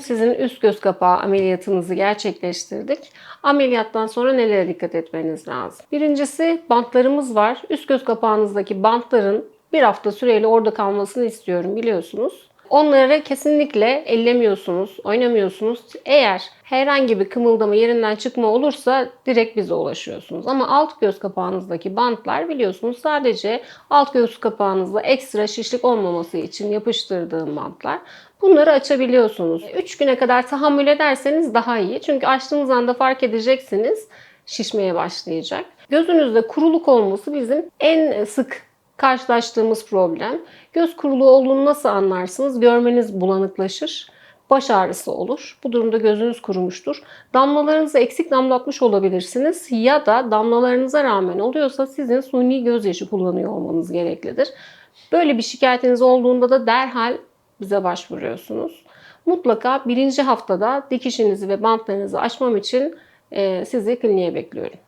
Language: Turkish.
sizin üst göz kapağı ameliyatınızı gerçekleştirdik. Ameliyattan sonra nelere dikkat etmeniz lazım? Birincisi bantlarımız var. Üst göz kapağınızdaki bantların bir hafta süreyle orada kalmasını istiyorum biliyorsunuz. Onları kesinlikle ellemiyorsunuz, oynamıyorsunuz. Eğer herhangi bir kımıldama yerinden çıkma olursa direkt bize ulaşıyorsunuz. Ama alt göz kapağınızdaki bantlar biliyorsunuz sadece alt göz kapağınızda ekstra şişlik olmaması için yapıştırdığım bantlar. Bunları açabiliyorsunuz. 3 güne kadar tahammül ederseniz daha iyi. Çünkü açtığınız anda fark edeceksiniz şişmeye başlayacak. Gözünüzde kuruluk olması bizim en sık karşılaştığımız problem. Göz kuruluğu olduğunu nasıl anlarsınız? Görmeniz bulanıklaşır. Baş ağrısı olur. Bu durumda gözünüz kurumuştur. Damlalarınızı eksik damlatmış olabilirsiniz ya da damlalarınıza rağmen oluyorsa sizin suni gözyaşı kullanıyor olmanız gereklidir. Böyle bir şikayetiniz olduğunda da derhal bize başvuruyorsunuz. Mutlaka birinci haftada dikişinizi ve bantlarınızı açmam için sizi kliniğe bekliyorum.